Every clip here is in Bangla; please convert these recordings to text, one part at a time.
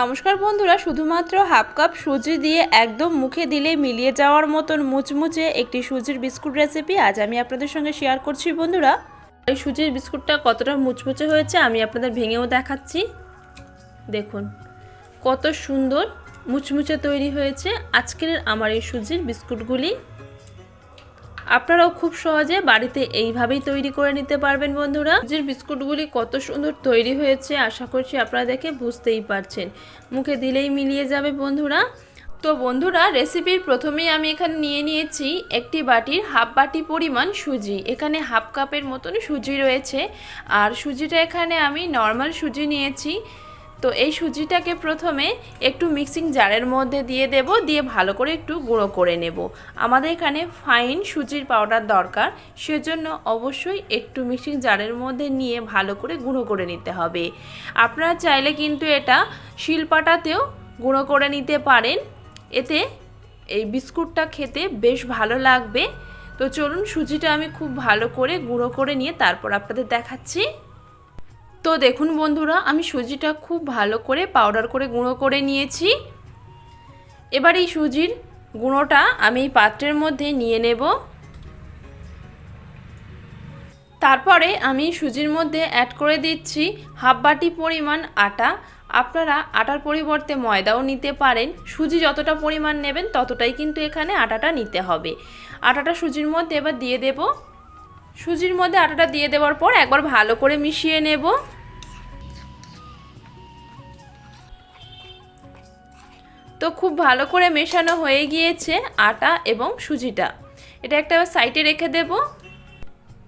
নমস্কার বন্ধুরা, শুধুমাত্র হাফ কাপ সুজি দিয়ে একদম মুখে দিলে মিলিয়ে যাওয়ার মতন মুচমুচে একটি সুজির বিস্কুট রেসিপি আজ আমি আপনাদের সঙ্গে শেয়ার করছি বন্ধুরা। এই সুজির বিস্কুটটা কতটা মুচমুচে হয়েছে আমি আপনাদের ভেঙেও দেখাচ্ছি। দেখুন, কত সুন্দর মুচমুচে তৈরি হয়েছে আজকের আমার এই সুজির বিস্কুটগুলি। আপনারাও খুব সহজে বাড়িতে এইভাবেই তৈরি করে নিতে পারবেন, বন্ধুরা। যে বিস্কুটগুলি কত সুন্দর তৈরি হয়েছে, আশা করছি আপনারা দেখে বুঝতেই পারছেন। মুখে দিলেই মিলিয়ে যাবে, বন্ধুরা। তো বন্ধুরা, রেসিপির প্রথমেই আমি এখানে নিয়ে নিয়েছি একটি বাটির হাফ বাটি পরিমাণ সুজি। এখানে হাফ কাপের মতন সুজি রয়েছে। আর সুজিটা এখানে আমি নর্মাল সুজি নিয়েছি। তো এই সুজিটাকে প্রথমে একটু মিক্সিং জারের মধ্যে দিয়ে দেব, দিয়ে ভালো করে একটু গুঁড়ো করে নেব। আমাদের এখানে ফাইন সুজির পাউডার দরকার, সেজন্য অবশ্যই একটু মিক্সিং জারের মধ্যে নিয়ে ভালো করে গুঁড়ো করে নিতে হবে। আপনারা চাইলে কিন্তু এটা শিলপাটাতেও গুঁড়ো করে নিতে পারেন। এতে এই বিস্কুটটা খেতে বেশ ভালো লাগবে। তো চলুন সুজিটা আমি খুব ভালো করে গুঁড়ো করে নিয়ে তারপর আপনাদের দেখাচ্ছি। তো দেখুন বন্ধুরা, আমি সুজিটা খুব ভালো করে পাউডার করে গুঁড়ো করে নিয়েছি। এবার এই সুজির গুঁড়োটা আমি এই পাত্রের মধ্যে নিয়ে নেব। তারপরে আমি সুজির মধ্যে অ্যাড করে দিচ্ছি হাফ বাটি পরিমাণ আটা। আপনারা আটার পরিবর্তে ময়দাও নিতে পারেন। সুজি যতটা পরিমাণ নেবেন ততটাই কিন্তু এখানে আটাটা নিতে হবে। আটাটা সুজির মধ্যে এবার দিয়ে দেব। সুজির মধ্যে আটাটা দিয়ে দেওয়ার পর একবার ভালো করে মিশিয়ে নেব। তো খুব ভালো করে মেশানো হয়ে গিয়েছে আটা এবং সুজিটা। এটা একটা সাইডে রেখে দেব।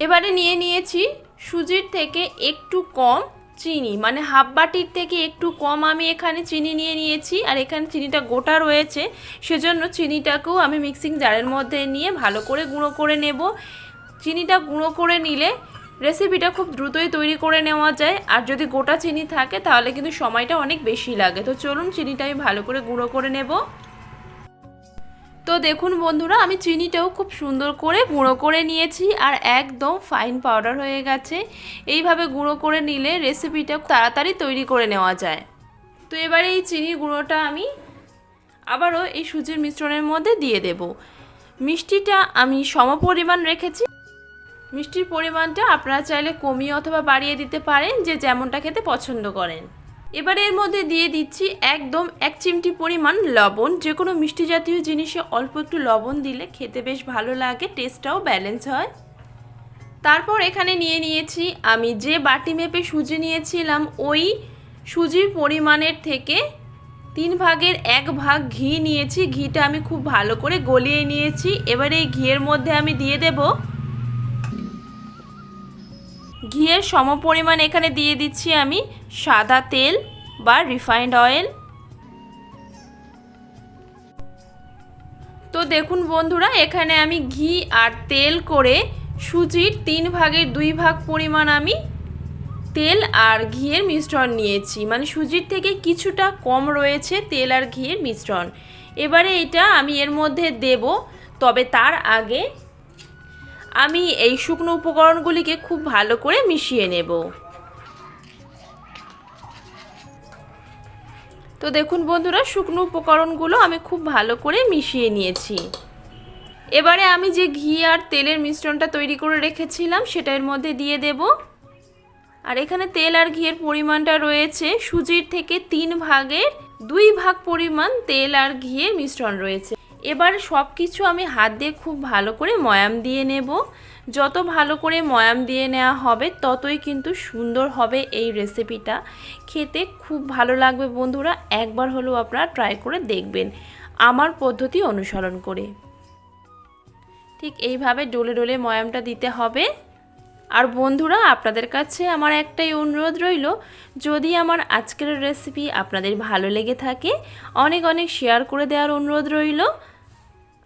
এবারে নিয়ে নিয়েছি সুজির থেকে একটু কম চিনি মানে হাফ বাটির থেকে একটু কম আমি এখানে চিনি নিয়ে নিয়েছি। আর এখানে চিনিটা গোটা রয়েছে, সেজন্য চিনিটাকেও আমি মিক্সিং জারের মধ্যে নিয়ে ভালো করে গুঁড়ো করে নেব। চিনিটা গুঁড়ো করে নিলে রেসিপিটা খুব দ্রুতই তৈরি করে নেওয়া যায়। আর যদি গোটা চিনি থাকে, তাহলে কিন্তু সময়টা অনেক বেশি লাগে। তো চলুন চিনিটা আমি ভালো করে গুঁড়ো করে নেব। তো দেখুন বন্ধুরা, আমি চিনিটাও খুব সুন্দর করে গুঁড়ো করে নিয়েছি আর একদম ফাইন পাউডার হয়ে গেছে। এইভাবে গুঁড়ো করে নিলে রেসিপিটা তাড়াতাড়ি তৈরি করে নেওয়া যায়। তো এবারে এই চিনির গুঁড়োটা আমি আবারও এই সুজির মিশ্রণের মধ্যে দিয়ে দেব। মিষ্টিটা আমি সমপরিমাণ রেখেছি। মিষ্টির পরিমাণটা আপনারা চাইলে কমিয়ে অথবা বাড়িয়ে দিতে পারেন যে যেমনটা খেতে পছন্দ করেন। এবারে এর মধ্যে দিয়ে দিচ্ছি একদম এক চিমটি পরিমাণ লবণ। যে কোনো মিষ্টি জাতীয় জিনিসে অল্প একটু লবণ দিলে খেতে বেশ ভালো লাগে, টেস্টটাও ব্যালেন্স হয়। তারপর এখানে নিয়ে নিয়েছি আমি যে বাটি মেপে সুজি নিয়েছিলাম, ওই সুজির পরিমাণের থেকে তিন ভাগের এক ভাগ ঘি নিয়েছি। ঘিটা আমি খুব ভালো করে গলিয়ে নিয়েছি। এবারে এই ঘিয়ের মধ্যে আমি দিয়ে দেবো ঘিয়ের সমপরিমাণ এখানে দিয়ে দিচ্ছি আমি সাদা তেল বা রিফাইন্ড অয়েল তো দেখুন বন্ধুরা, এখানে আমি ঘি আর তেল করে সুজির তিন ভাগের দুই ভাগ পরিমাণ আমি তেল আর ঘিয়ের মিশ্রণ নিয়েছি। মানে সুজির থেকে কিছুটা কম রয়েছে তেল আর ঘিয়ের মিশ্রণ। এবারে এটা আমি এর মধ্যে দেব, তবে তার আগে আমি এই শুকনো উপকরণগুলিকে খুব ভালো করে মিশিয়ে নেব। তো দেখুন বন্ধুরা, শুকনো উপকরণগুলো আমি খুব ভালো করে মিশিয়ে নিয়েছি। এবারে আমি যে ঘি আর তেলের মিশ্রণটা তৈরি করে রেখেছিলাম, সেটা এর মধ্যে দিয়ে দেব। আর এখানে তেল আর ঘিয়ের পরিমাণটা রয়েছে, সুজির থেকে তিন ভাগের দুই ভাগ পরিমাণ তেল আর ঘিয়ের মিশ্রণ রয়েছে। এবার সব কিছু আমি হাত দিয়ে খুব ভালো করে ময়াম দিয়ে নেব। যত ভালো করে ময়াম দিয়ে নেওয়া হবে, ততই কিন্তু সুন্দর হবে এই রেসিপিটা খেতে খুব ভালো লাগবে বন্ধুরা, একবার হলেও আপনারা ট্রাই করে দেখবেন। আমার পদ্ধতি অনুসরণ করে। ঠিক এইভাবে ডোলে ডোলে ময়ামটা দিতে হবে। আর বন্ধুরা, আপনাদের কাছে আমার একটাই অনুরোধ রইল, যদি আমার আজকের রেসিপি আপনাদের ভালো লেগে থাকে, অনেক অনেক শেয়ার করে দেওয়ার অনুরোধ রইল।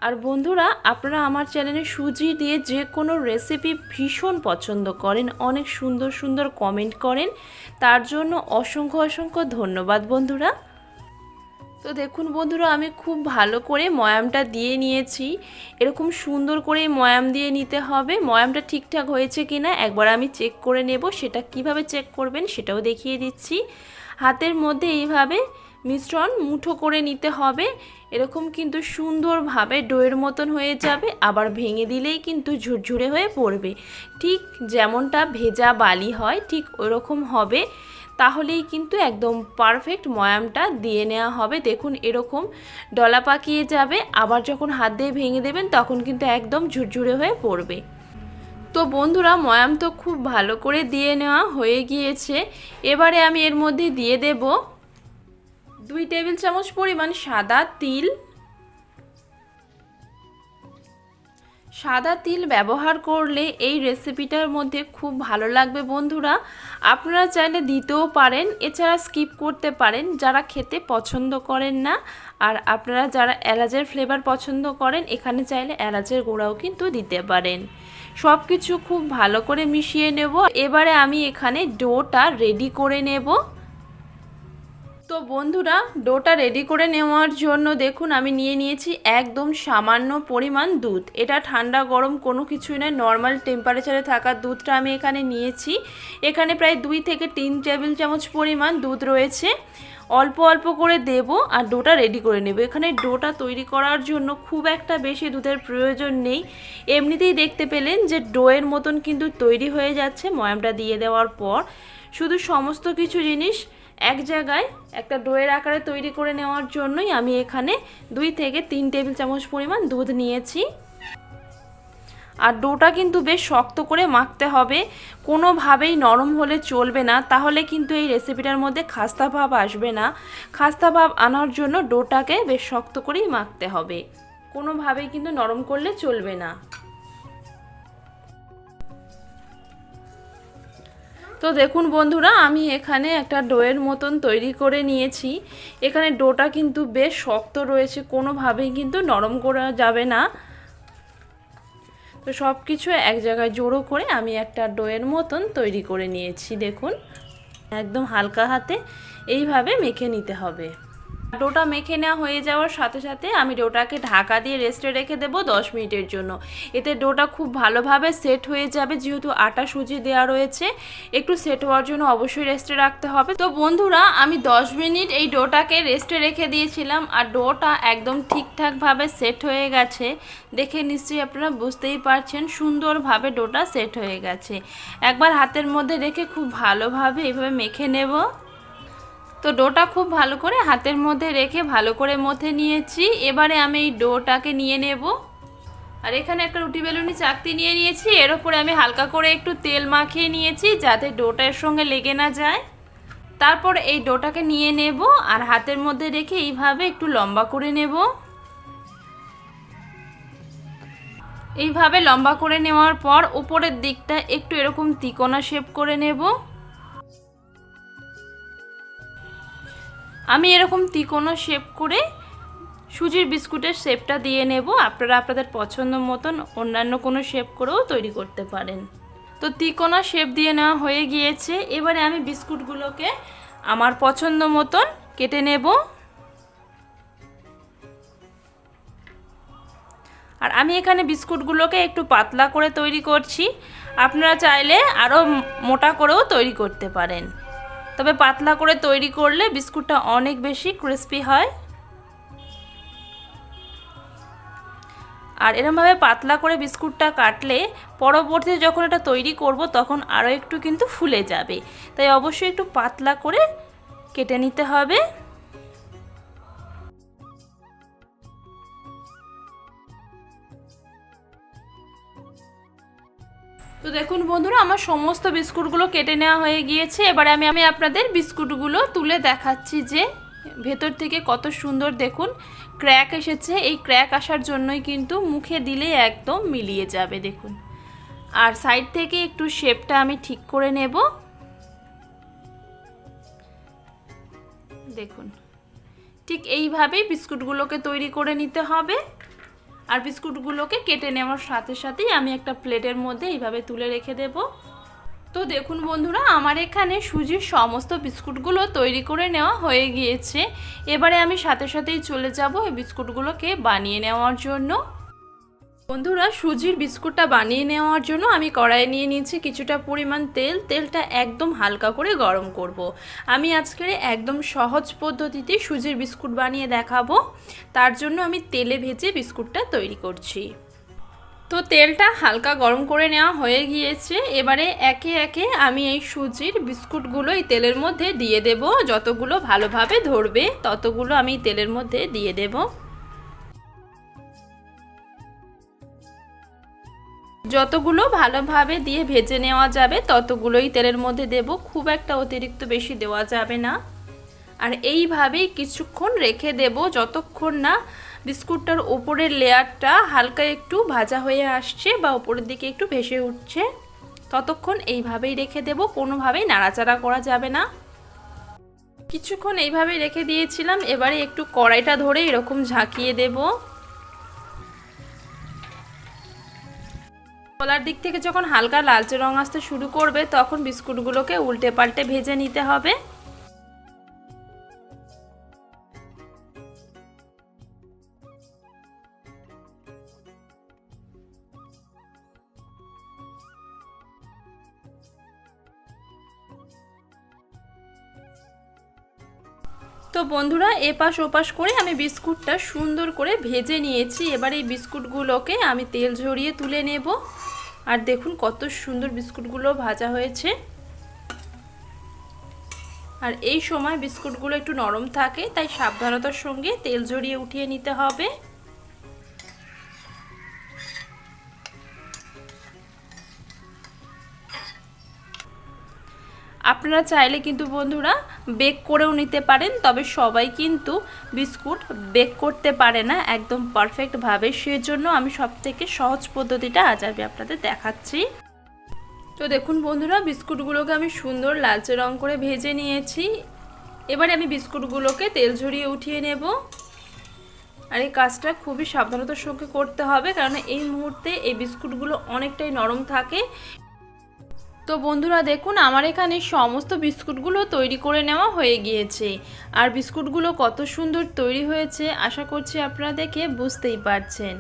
আর বন্ধুরা, আপনারা আমার চ্যানেলে সুজি দিয়ে যে কোনো রেসিপি ভীষণ পছন্দ করেন, অনেক সুন্দর সুন্দর কমেন্ট করেন, তার জন্য অসংখ্য অসংখ্য ধন্যবাদ বন্ধুরা। তো দেখুন বন্ধুরা, আমি খুব ভালো করে ময়ামটা দিয়ে নিয়েছি। এরকম সুন্দর করে ময়াম দিয়ে নিতে হবে। ময়ামটা ঠিকঠাক হয়েছে কি না একবার আমি চেক করে নেব, সেটা কীভাবে চেক করবেন সেটাও দেখিয়ে দিচ্ছি। হাতের মধ্যে এইভাবে মিশ্রণ মুঠো করে নিতে হবে। এরকম কিন্তু সুন্দরভাবে ডোয়ের মতন হয়ে যাবে, আবার ভেঙে দিলেই কিন্তু ঝুরঝুরে হয়ে পড়বে। ঠিক যেমনটা ভেজা বালি হয়, ঠিক ওরকম হবে। তাহলেই কিন্তু একদম পারফেক্ট ময়ামটা দিয়ে নেওয়া হবে। দেখুন এরকম ডলা পাকিয়ে যাবে, আবার যখন হাত দিয়ে ভেঙে দেবেন তখন কিন্তু একদম ঝুরঝুরে হয়ে পড়বে। তো বন্ধুরা, ময়াম তো খুব ভালো করে দিয়ে নেওয়া হয়ে গিয়েছে। এবারে আমি এর মধ্যে দিয়ে দেব দুই টেবিল চামচ পরিমাণ সাদা তিল। সাদা তিল ব্যবহার করলে এই রেসিপিটার মধ্যে খুব ভালো লাগবে বন্ধুরা। আপনারা চাইলে দিতেও পারেন, এছাড়া স্কিপ করতে পারেন যারা খেতে পছন্দ করেন না। আর আপনারা যারা এলাচের ফ্লেভার পছন্দ করেন, এখানে চাইলে এলাচের গোড়াও কিন্তু দিতে পারেন। সব কিছু খুব ভালো করে মিশিয়ে নেব। এবারে আমি এখানে ডোটা রেডি করে নেব। তো বন্ধুরা, ডোটা রেডি করে নেওয়ার জন্য দেখুন আমি নিয়ে নিয়েছি একদম সামান্য পরিমাণ দুধ। এটা ঠান্ডা, গরম কোনো কিছুই নয় নর্মাল টেম্পারেচারে থাকা দুধটা আমি এখানে নিয়েছি। এখানে প্রায় দুই থেকে তিন টেবিল চামচ পরিমাণ দুধ রয়েছে। অল্প অল্প করে দেব আর ডোটা রেডি করে নেব। এখানে ডোটা তৈরি করার জন্য খুব একটা বেশি দুধের প্রয়োজন নেই। এমনিতেই দেখতে পেলেন যে ডোয়ের মতন কিন্তু তৈরি হয়ে যাচ্ছে ময়ামটা দিয়ে দেওয়ার পর। শুধু সমস্ত কিছু জিনিস এক জায়গায় একটা ডোয়ের আকারে তৈরি করে নেওয়ার জন্যই আমি এখানে দুই থেকে তিন টেবিল চামচ পরিমাণ দুধ নিয়েছি। আর ডোটা কিন্তু বেশ শক্ত করে মাখতে হবে। কোনোভাবেই নরম হলে চলবে না, তাহলে কিন্তু এই রেসিপিটার মধ্যে খাস্তা ভাব আসবে না। খাস্তা ভাব আনার জন্য ডোটাকে বেশ শক্ত করেই মাখতে হবে। কোনোভাবেই কিন্তু নরম করলে চলবে না। তো দেখুন বন্ধুরা, আমি এখানে একটা ডোয়ের মতন তৈরি করে নিয়েছি। এখানে ডোটা কিন্তু বেশ শক্ত রয়েছে, কোনোভাবেই কিন্তু নরম করা যাবে না। তো সব কিছু এক জায়গায় জোড়ো করে আমি একটা ডোয়ের মতন তৈরি করে নিয়েছি, দেখুন। একদম হালকা হাতে এইভাবে মেখে নিতে হবে। ডোটা মেখে নেওয়া হয়ে যাওয়ার সাথে সাথে আমি ডোটাকে ঢাকা দিয়ে রেস্টে রেখে দেবো দশ মিনিটের জন্য। এতে ডোটা খুব ভালোভাবে সেট হয়ে যাবে, যেহেতু আটা সুজি দেওয়া রয়েছে। একটু সেট হওয়ার জন্য অবশ্যই রেস্টে রাখতে হবে। তো বন্ধুরা, আমি দশ মিনিট এই ডোটাকে রেস্টে রেখে দিয়েছিলাম আর ডোটা একদম ঠিকঠাকভাবে সেট হয়ে গেছে। দেখে নিশ্চয়ই আপনারা বুঝতেই পারছেন, সুন্দরভাবে ডোটা সেট হয়ে গেছে। একবার হাতের মধ্যে রেখে খুব ভালোভাবে এইভাবে মেখে নেব। তো ডোটা খুব ভালো করে হাতের মধ্যে রেখে ভালো করে মথে নিয়েছি। এবারে আমি এই ডোটাকে নিয়ে নেব। আর এখানে একটা রুটি বেলুনি চাকতি নিয়ে নিয়েছি। এর ওপরে আমি হালকা করে একটু তেল মাখিয়ে নিয়েছি যাতে ডোটার সঙ্গে লেগে না যায়। তারপর এই ডোটাকে নিয়ে নেব আর হাতের মধ্যে রেখে এইভাবে একটু লম্বা করে নেব। এইভাবে লম্বা করে নেওয়ার পর উপরের দিকটা একটু এরকম তিকোনা শেপ করে নেব। আমি এরকম তিকোনো শেপ করে সুজির বিস্কুটের শেপটা দিয়ে নেব। আপনারা আপনাদের পছন্দ মতন অন্যান্য কোনো শেপ করেও তৈরি করতে পারেন। তো তিকোনা শেপ দিয়ে নেওয়া হয়ে গিয়েছে। এবারে আমি বিস্কুটগুলোকে আমার পছন্দ মতন কেটে নেব। আর আমি এখানে বিস্কুটগুলোকে একটু পাতলা করে তৈরি করছি। আপনারা চাইলে আরও মোটা করেও তৈরি করতে পারেন। তবে পাতলা করে তৈরি করলে বিস্কুটটা অনেক বেশি ক্রিস্পি হয়। আর এরমভাবে পাতলা করে বিস্কুটটা কাটলে পরবর্তীতে যখন এটা তৈরি করব তখন আরও একটু কিন্তু ফুলে যাবে। তাই অবশ্যই একটু পাতলা করে কেটে নিতে হবে। তো দেখুন বন্ধুরা, আমার সমস্ত বিস্কুটগুলো কেটে নেওয়া হয়ে গিয়েছে। এবারে আমি আমি আপনাদের বিস্কুটগুলো তুলে দেখাচ্ছি যে ভেতর থেকে কত সুন্দর দেখুন ক্র্যাক এসেছে। এই ক্র্যাক আসার জন্যই কিন্তু মুখে দিলেই একদম মিলিয়ে যাবে দেখুন। আর সাইড থেকে একটু শেপটা আমি ঠিক করে নেব। দেখুন, ঠিক এইভাবেই বিস্কুটগুলোকে তৈরি করে নিতে হবে। আর বিস্কুটগুলোকে কেটে নেওয়ার সাথে সাথেই আমি একটা প্লেটের মধ্যে এইভাবে তুলে রেখে দেব। তো দেখুন বন্ধুরা, আমার এখানে সুজির সমস্ত বিস্কুটগুলো তৈরি করে নেওয়া হয়ে গিয়েছে। এবারে আমি সাথে সাথেই চলে যাব এই বিস্কুটগুলোকে বানিয়ে নেওয়ার জন্য। বন্ধুরা, সুজির বিস্কুটটা বানিয়ে নেওয়ার জন্য আমি কড়াইয়ে নিয়ে নিয়েছি কিছুটা পরিমাণ তেল। তেলটা একদম হালকা করে গরম করব। আমি আজকের একদম সহজ পদ্ধতিতে সুজির বিস্কুট বানিয়ে দেখাবো। তার জন্য আমি তেলে ভেজে বিস্কুটটা তৈরি করছি। তো তেলটা হালকা গরম করে নেওয়া হয়ে গিয়েছে। এবারে একে একে আমি এই সুজির বিস্কুটগুলো এই তেলের মধ্যে দিয়ে দেব। যতগুলো ভালোভাবে ধরবে, ততগুলো আমি তেলের মধ্যে দিয়ে দেবো। যতগুলো ভালোভাবে দিয়ে ভেজে নেওয়া যাবে, ততগুলোই তেলের মধ্যে দেব। খুব একটা অতিরিক্ত বেশি দেওয়া যাবে না। আর এইভাবেই কিছুক্ষণ রেখে দেব, যতক্ষণ না বিস্কুটটার ওপরের লেয়ারটা হালকা একটু ভাজা হয়ে আসছে বা ওপরের দিকে একটু ভেসে উঠছে, ততক্ষণ এইভাবেই রেখে দেব। কোনোভাবেই নাড়াচাড়া করা যাবে না। কিছুক্ষণ এইভাবেই রেখে দিয়েছিলাম, এবারে একটু কড়াইটা ধরে এরকম ঝাঁকিয়ে দেবো। কলার দিক থেকে যখন হালকা লালচে রং আসতে শুরু করবে, তখন বিস্কুটগুলোকে উল্টে পাল্টে ভেজে নিতে হবে। বন্ধুরা, এপাশ ওপাশ করে আমি বিস্কুটটা সুন্দর করে ভেজে নিয়েছি। এবার এই বিস্কুটগুলোকে আমি তেল ঝরিয়ে তুলে নেব। আর দেখুন কত সুন্দর বিস্কুটগুলো ভাজা হয়েছে। আর এই সময় বিস্কুটগুলো একটু নরম থাকে, তাই সাবধানতার সঙ্গে তেল ঝরিয়ে উঠিয়ে নিতে হবে। আপনারা চাইলে কিন্তু বন্ধুরা বেক করেও নিতে পারেন, তবে সবাই কিন্তু বিস্কুট বেক করতে পারে না একদম পারফেক্টভাবে সেজন্য আমি সব থেকে সহজ পদ্ধতিটা আজ আমি আপনাদের দেখাচ্ছি। তো দেখুন বন্ধুরা, বিস্কুটগুলোকে আমি সুন্দর লালচে রং করে ভেজে নিয়েছি। এবারে আমি বিস্কুটগুলোকে তেল ঝরিয়ে উঠিয়ে নেব। আর এই কাজটা খুবই সাবধানতার সঙ্গে করতে হবে, কারণ এই মুহূর্তে এই বিস্কুটগুলো অনেকটাই নরম থাকে। তো বন্ধুরা দেখুন, আমার এখানে সমস্ত বিস্কুটগুলো তৈরি করে নেওয়া হয়ে গিয়েছে। আর বিস্কুটগুলো কত সুন্দর তৈরি হয়েছে, আশা করছি আপনারা দেখে বুঝতেই পারছেন।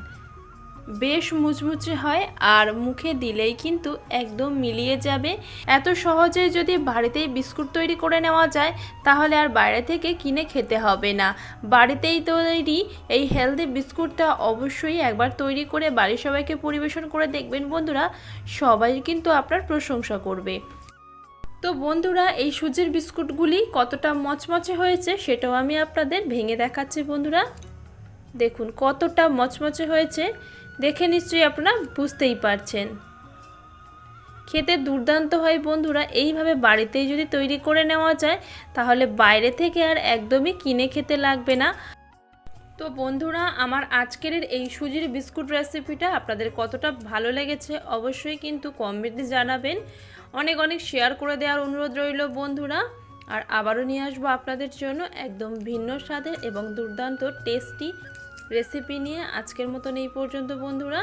বেশ মুচমুচে হয় আর মুখে দিলেই কিন্তু একদম মিলিয়ে যাবে। এত সহজে যদি বাড়িতেই বিস্কুট তৈরি করে নেওয়া যায়, তাহলে আর বাইরে থেকে কিনে খেতে হবে না। বাড়িতেই তৈরি এই হেলদি বিস্কুটটা অবশ্যই একবার তৈরি করে বাড়ির সবাইকে পরিবেশন করে দেখবেন বন্ধুরা। সবাই কিন্তু আপনার প্রশংসা করবে। তো বন্ধুরা, এই সুজির বিস্কুটগুলি কতটা মচমচে হয়েছে সেটাও আমি আপনাদের ভেঙে দেখাচ্ছি বন্ধুরা। দেখুন কতটা মচমচে হয়েছে। দেখে নিশ্চয়ই আপনারা বুঝতেই পারছেন। খেতে দুর্দান্ত হয় বন্ধুরা, এইভাবে বাড়িতেই যদি তৈরি করে নেওয়া যায়, তাহলে বাইরে থেকে আর একদমই কিনে খেতে লাগবে না। তো বন্ধুরা, আমার আজকের এই সুজির বিস্কুট রেসিপিটা আপনাদের কতটা ভালো লেগেছে অবশ্যই কিন্তু কমেন্টে জানাবেন। অনেক অনেক শেয়ার করে দেওয়ার অনুরোধ রইল বন্ধুরা। আর আবারও নিয়ে আসব আপনাদের জন্য একদম ভিন্ন স্বাদের এবং দুর্দান্ত টেস্টি রেসিপি নিয়ে আজকের মতন এই পর্যন্ত বন্ধুরা।